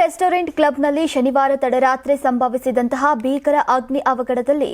Restaurant ಕ್ಲಬ್ನಲ್ಲಿ ಶನಿವಾರ ತಡರಾತ್ರಿ ಸಂಭವಿಸಿದಂತಹ ಭೀಕರ ಅಗ್ನಿ ಅವಘಡದಲ್ಲಿ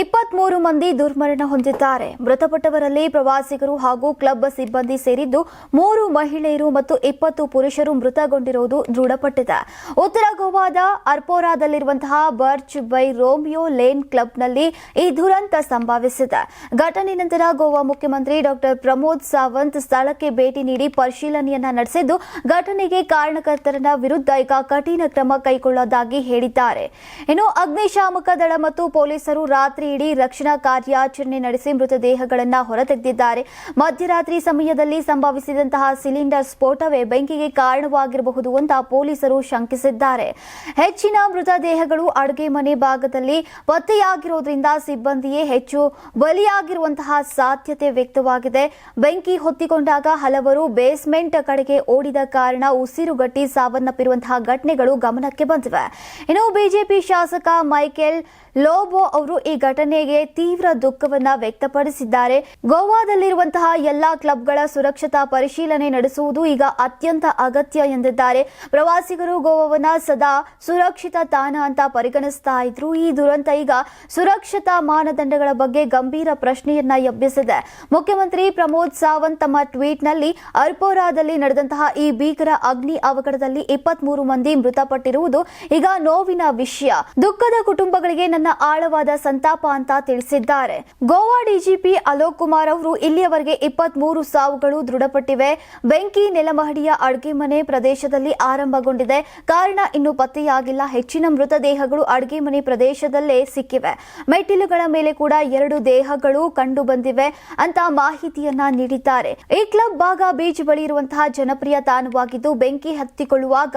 ಇಪ್ಪತ್ಮೂರು ಮಂದಿ ದುರ್ಮರಣ ಹೊಂದಿದ್ದಾರೆ. ಮೃತಪಟ್ಟವರಲ್ಲಿ ಪ್ರವಾಸಿಗರು ಹಾಗೂ ಕ್ಲಬ್ ಸಿಬ್ಬಂದಿ ಸೇರಿದ್ದು ಮೂರು ಮಹಿಳೆಯರು ಮತ್ತು ಇಪ್ಪತ್ತು ಪುರುಷರು ಮೃತಗೊಂಡಿರುವುದು ದೃಢಪಟ್ಟಿದೆ. ಉತ್ತರ ಗೋವಾದ ಅರ್ಪೋರಾದಲ್ಲಿರುವಂತಹ ಬರ್ಚ್ ಬೈ ರೋಮಿಯೋ ಲೇನ್ ಕ್ಲಬ್ನಲ್ಲಿ ಈ ದುರಂತ ಸಂಭವಿಸಿದೆ. ಘಟನೆ ನಂತರ ಗೋವಾ ಮುಖ್ಯಮಂತ್ರಿ ಡಾಕ್ಟರ್ ಪ್ರಮೋದ್ ಸಾವಂತ್ ಸ್ಥಳಕ್ಕೆ ಭೇಟಿ ನೀಡಿ ಪರಿಶೀಲನೆಯನ್ನ ನಡೆಸಿದ್ದು ಘಟನೆಗೆ ಕಾರಣಕರ್ತರನ್ನ ವಿರುದ್ಧ ಕಠಿಣ ಕ್ರಮ ಕೈಗೊಳ್ಳೋದಾಗಿ ಹೇಳಿದ್ದಾರೆ. ಇನ್ನು ಅಗ್ನಿಶಾಮಕ ದಳ ಮತ್ತು ಪೊಲೀಸರು ರಾತ್ರಿ ಇಡೀ ರಕ್ಷಣಾ ಕಾರ್ಯಾಚರಣೆ ನಡೆಸಿ ಮೃತದೇಹಗಳನ್ನು ಹೊರತೆಗೆದಿದ್ದಾರೆ. ಮಧ್ಯರಾತ್ರಿ ಸಮಯದಲ್ಲಿ ಸಂಭವಿಸಿದಂತಹ ಸಿಲಿಂಡರ್ ಸ್ಫೋಟವೇ ಬೆಂಕಿಗೆ ಕಾರಣವಾಗಿರಬಹುದು ಅಂತ ಪೊಲೀಸರು ಶಂಕಿಸಿದ್ದಾರೆ. ಹೆಚ್ಚಿನ ಮೃತದೇಹಗಳು ಅಡುಗೆ ಮನೆ ಭಾಗದಲ್ಲಿ ಪತ್ತೆಯಾಗಿರೋದ್ರಿಂದ ಸಿಬ್ಬಂದಿಯೇ ಹೆಚ್ಚು ಬಲಿಯಾಗಿರುವಂತಹ ಸಾಧ್ಯತೆ ವ್ಯಕ್ತವಾಗಿದೆ. ಬೆಂಕಿ ಹೊತ್ತಿಕೊಂಡಾಗ ಹಲವರು ಬೇಸ್ಮೆಂಟ್ ಕಡೆಗೆ ಓಡಿದ ಕಾರಣ ಉಸಿರುಗಟ್ಟಿ ಸಾವನ್ನಪ್ಪಿರುವಂತಹ ಘಟನೆಗಳು ಗಮನಕ್ಕೆ ಬಂದಿವೆ. ಇನ್ನು ಬಿಜೆಪಿ ಶಾಸಕ ಮೈಕೆಲ್ ಲೋಬೋ ಅವರು ಈ ಘಟನೆಗೆ ತೀವ್ರ ದುಃಖವನ್ನ ವ್ಯಕ್ತಪಡಿಸಿದ್ದಾರೆ. ಗೋವಾದಲ್ಲಿರುವಂತಹ ಎಲ್ಲಾ ಕ್ಲಬ್ಗಳ ಸುರಕ್ಷತಾ ಪರಿಶೀಲನೆ ನಡೆಸುವುದು ಈಗ ಅತ್ಯಂತ ಅಗತ್ಯ ಎಂದಿದ್ದಾರೆ. ಪ್ರವಾಸಿಗರು ಗೋವಾವನ್ನ ಸದಾ ಸುರಕ್ಷಿತ ತಾಣ ಅಂತ ಪರಿಗಣಿಸ್ತಾ ಇದ್ರು. ಈ ದುರಂತ ಈಗ ಸುರಕ್ಷತಾ ಮಾನದಂಡಗಳ ಬಗ್ಗೆ ಗಂಭೀರ ಪ್ರಶ್ನೆಯನ್ನ ಎಬ್ಬಿಸಿದೆ. ಮುಖ್ಯಮಂತ್ರಿ ಪ್ರಮೋದ್ ಸಾವಂತ್ ತಮ್ಮ ಟ್ವೀಟ್ನಲ್ಲಿ ಅರ್ಪೋರಾದಲ್ಲಿ ನಡೆದಂತಹ ಈ ಭೀಕರ ಅಗ್ನಿ ಅವಘಡದಲ್ಲಿ ಇಪ್ಪತ್ಮೂರು ಮಂದಿ ಮೃತಪಟ್ಟಿರುವುದು ಈಗ ನೋವಿನ ವಿಷಯ. ದುಃಖದ ಕುಟುಂಬಗಳಿಗೆ ನನ್ನ ಆಳವಾದ ಸಂತಾಪ ಅಂತ ತಿಳಿಸಿದ್ದಾರೆ. ಗೋವಾ ಡಿಜಿಪಿ ಅಲೋಕ್ ಕುಮಾರ್ ಅವರು ಇಲ್ಲಿಯವರೆಗೆ ಇಪ್ಪತ್ಮೂರು ಸಾವುಗಳು ದೃಢಪಟ್ಟಿವೆ. ಬೆಂಕಿ ನೆಲಮಹಡಿಯ ಅಡುಗೆ ಮನೆ ಪ್ರದೇಶದಲ್ಲಿ ಆರಂಭಗೊಂಡಿದೆ. ಕಾರಣ ಇನ್ನೂ ಪತ್ತೆಯಾಗಿಲ್ಲ. ಹೆಚ್ಚಿನ ಮೃತದೇಹಗಳು ಅಡುಗೆ ಮನೆ ಪ್ರದೇಶದಲ್ಲೇ ಸಿಕ್ಕಿವೆ. ಮೆಟ್ಟಿಲುಗಳ ಮೇಲೆ ಕೂಡ ಎರಡು ದೇಹಗಳು ಕಂಡು ಬಂದಿವೆ ಅಂತ ಮಾಹಿತಿಯನ್ನ ನೀಡಿದ್ದಾರೆ. ಈ ಕ್ಲಬ್ ಭಾಗ ಬೀಚ್ ಬಳಿ ಇರುವಂತಹ ಜನಪ್ರಿಯ ತಾಣವಾಗಿದ್ದು, ಬೆಂಕಿ ಹತ್ತಿಕೊಳ್ಳುವಾಗ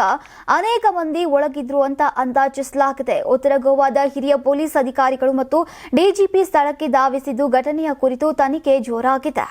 ಅನೇಕ ಮಂದಿ ಒಳಗಿದ್ರು ಅಂತ ಅಂದಾಜಿಸಲಾಗಿದೆ. ಉತ್ತರ ಗೋವಾದ ಹಿರಿಯ ಪೊಲೀಸ್ ಅಧಿಕಾರಿಗಳು ಮತ್ತು ಡಿಜಿಪಿ ಸ್ಥಳಕ್ಕೆ ಧಾವಿಸಿದ್ದು ಘಟನೆಯ ಕುರಿತು ತನಿಖೆ ಜೋರಾಗಿದೆ.